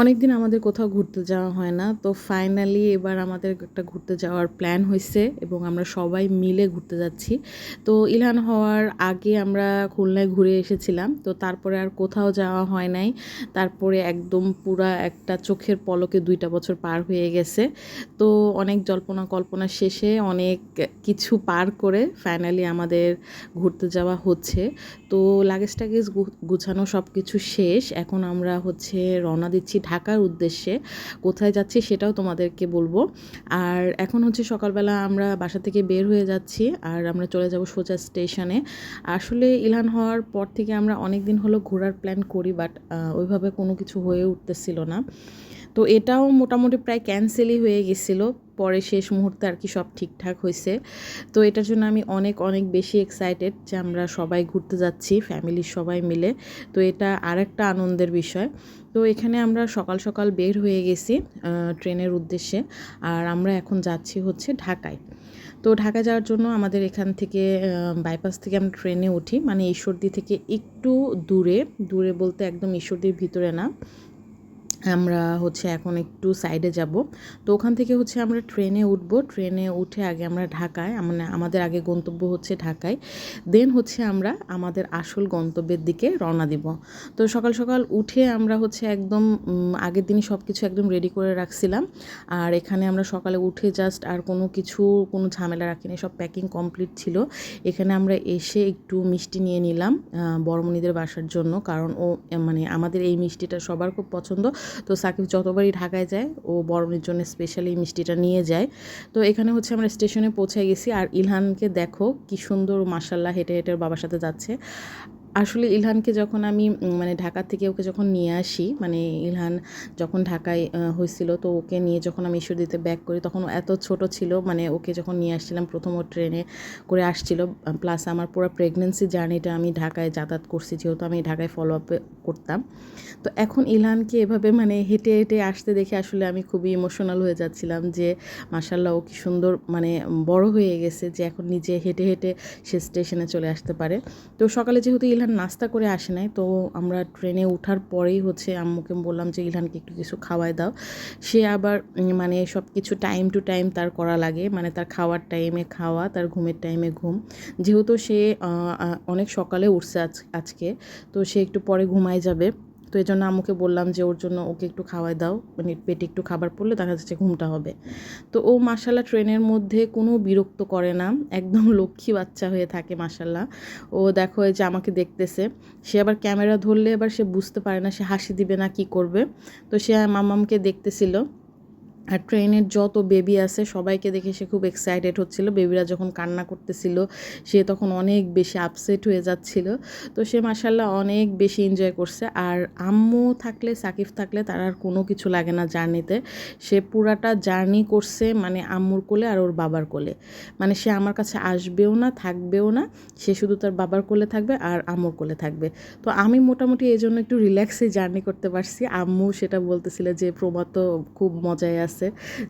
অনেক দিন আমাদের কোথাও ঘুরতে যাওয়া হয় না, তো ফাইনালি এবার আমাদের একটা ঘুরতে যাওয়ার প্ল্যান হয়েছে এবং আমরা সবাই মিলে ঘুরতে যাচ্ছি। তো ইলহান হওয়ার আগে আমরা খুলনায় ঘুরে এসেছিলাম, তো তারপরে আর কোথাও যাওয়া হয় নাই। তারপরে একদম পুরা একটা চোখের পলকে দুইটা বছর পার হয়ে গেছে। তো অনেক জল্পনা কল্পনা শেষে অনেক কিছু পার করে ফাইনালি আমাদের ঘুরতে যাওয়া হচ্ছে। তো লাগেজ টাগেজ গুছানো সব কিছু শেষ, এখন আমরা হচ্ছে রওনা দিচ্ছি ঢাকার উদ্দেশ্যে কোথায় যাচ্ছি সেটাও তোমাদেরকে বলব। আর এখন হচ্ছে সকালবেলা আমরা বাসা থেকে বের হয়ে যাচ্ছি আর আমরা চলে যাব সোজা স্টেশনে। আসলে ইলান হওয়ার পর থেকে আমরা অনেক দিন হলো ঘোরার প্ল্যান করি, বাট ওইভাবে কোনো কিছু হয়ে উঠতেছিল না। তো এটাও মোটামুটি প্রায় ক্যান্সেলই হয়ে গেছিল। পরে শেষ মুহূর্তে আর কি সব ঠিকঠাক হয়েছে। তো এটার জন্য আমি অনেক অনেক বেশি এক্সাইটেড যে আমরা সবাই ঘুরতে যাচ্ছি ফ্যামিলির সবাই মিলে। তো এটা আর একটা আনন্দের বিষয়। তো এখানে আমরা সকাল সকাল বের হয়ে গেছি ট্রেনের উদ্দেশ্যে। আর আমরা এখন যাচ্ছি হচ্ছে ঢাকায়। তো ঢাকা যাওয়ার জন্য আমাদের এখান থেকে বাইপাস থেকে আমরা ট্রেনে উঠি। মানে ঈশ্বরদী থেকে একটু দূরে দূরে বলতে একদম ঈশ্বরদীর ভিতরে না। আমরা হচ্ছে এখন একটু সাইডে যাব। তো ওখান থেকে হচ্ছে আমরা ট্রেনে উঠব। ট্রেনে উঠে আগে আমরা ঢাকায় মানে আমাদের আগে গন্তব্য হচ্ছে ঢাকায়। দেন হচ্ছে আমরা আমাদের আসল গন্তব্যের দিকে রওনা দিব। তো সকাল সকাল উঠে আমরা হচ্ছে একদম আগের দিনই সব কিছু একদম রেডি করে রাখছিলাম। আর এখানে আমরা সকালে উঠে জাস্ট আর কোনো কিছু, কোনো ঝামেলা রাখিনি। সব প্যাকিং কমপ্লিট ছিল। এখানে আমরা এসে একটু মিষ্টি নিয়ে নিলাম বড়মণিদের বাসার জন্য। কারণ ও মানে আমাদের এই মিষ্টিটা সবার খুব পছন্দ। তো সাকিব যতবারই ঢাকায় যায়, ও বরণের জন্য স্পেশালি মিষ্টিটা নিয়ে যায়। তো এখানে হচ্ছে আমরা স্টেশনে পৌঁছে গেছি আর ইলহানকে দেখো কি সুন্দর মাসাল্লাহ হেঁটে হেঁটে বাবার সাথে যাচ্ছে। আসলে ইলহানকে যখন আমি মানে ঢাকা থেকে ওকে যখন নিয়ে আসি মানে ইলহান যখন ঢাকায় হয়েছিল, তো ওকে নিয়ে যখন আমি ঈশ্বর দিতে ব্যাক করি, তখন এত ছোট ছিল মানে ওকে যখন নিয়ে আসছিলাম, প্রথম ও ট্রেনে করে আসছিল প্লাস আমার পুরো প্রেগনেন্সি জার্নিটা আমি ঢাকায় যাতায়াত করছি, যেহেতু আমি ঢাকায় ফলো আপ করতাম। তো এখন ইলহানকে এভাবে মানে হেঁটে হেঁটে আসতে দেখে আসলে আমি খুবই ইমোশনাল হয়ে যাচ্ছিলাম যে মাসাল্লাহ ও কি সুন্দর মানে বড় হয়ে গেছে যে, এখন নিজে হেঁটে হেঁটে সে স্টেশনে চলে আসতে পারে। তো সকালে যেহেতু ইলহান ইলহান নাস্তা করে আসে নাই, তো আমরা ট্রেনে ওঠার পরেই হচ্ছে আম্মুকে বললাম যে, ইলহানকে একটু কিছু খাওয়াই দাও। সে আবার মানে সব কিছু টাইম টু টাইম তার করা লাগে মানে তার খাওয়ার টাইমে খাওয়া, তার ঘুমের টাইমে ঘুম। যেহেতু সে অনেক সকালে উঠছে আজকে, তো সে একটু পরে ঘুমায় যাবে। তো এই জন্য আম্মুকে বললাম যে ওর জন্য ওকে একটু খাওয়াই দাও মানে পেটে একটু খাবার পড়লে দেখা যাচ্ছে ঘুমটা হবে। তো ও মাসাল্লাহ ট্রেনের মধ্যে কোনো বিরক্ত করে না, একদম লক্ষ্মী বাচ্চা হয়ে থাকে মাসাল্লাহ ও দেখো যে আমাকে দেখতেছে, সে আবার ক্যামেরা ধরলে এবার সে বুঝতে পারে না, সে হাসি দিবে না কি করবে। তো সে মামামকে দেখতেছিল আর ট্রেনের যত বেবি আছে, সবাইকে দেখে সে খুব এক্সাইটেড হচ্ছিল। বেবিরা যখন কান্না করতেছিল, সে তখন অনেক বেশি আপসেট হয়ে যাচ্ছিল। তো সে মাসাল্লাহ অনেক বেশি এনজয় করছে। আর আম্মু থাকলে, সাকিব থাকলে তার আর কোনো কিছু লাগে না জার্নিতে। সে পুরাটা জার্নি করছে মানে আম্মুর কোলে আর ওর বাবার কোলে। মানে সে আমার কাছে আসবেও না, থাকবেও না। সে শুধু তার বাবার কোলে থাকবে আর আম্মুর কোলে থাকবে। তো আমি মোটামুটি এই জন্য একটু রিল্যাক্সে জার্নি করতে পারছি। আম্মু সেটা বলতেছিল যে প্রমা তো খুব মজায় আছে। আছে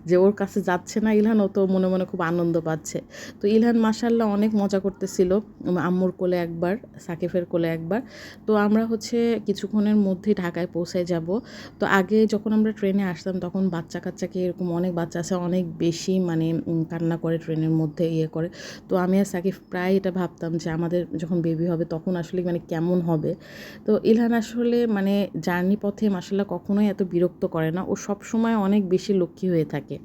যে ওর কাছে যাচ্ছে না ইলহান, ও তো মনে মনে খুব আনন্দ পাচ্ছে। তো ইলহান মাসাল্লাহ অনেক মজা করতেছিল আম্মুর কোলে একবার সাকিফের কোলে একবার। তো আমরা হচ্ছে কিছুক্ষণের মধ্যেই ঢাকায় পৌঁছায় যাব। তো আগে যখন আমরা ট্রেনে আসতাম তখন বাচ্চা কাচ্চাকে এরকম অনেক বাচ্চা আছে, অনেক বেশি মানে কান্না করে ট্রেনের মধ্যে ইয়ে করে। তো আমি আর সাকিফ প্রায় এটা ভাবতাম যে আমাদের যখন বেবি হবে তখন আসলে মানে কেমন হবে। তো ইলহান আসলে মানে জার্নি পথে মাসাল্লাহ কখনোই এত বিরক্ত করে না। ও সব সময় অনেক বেশি লক্ষ্মী হয়ে থাকে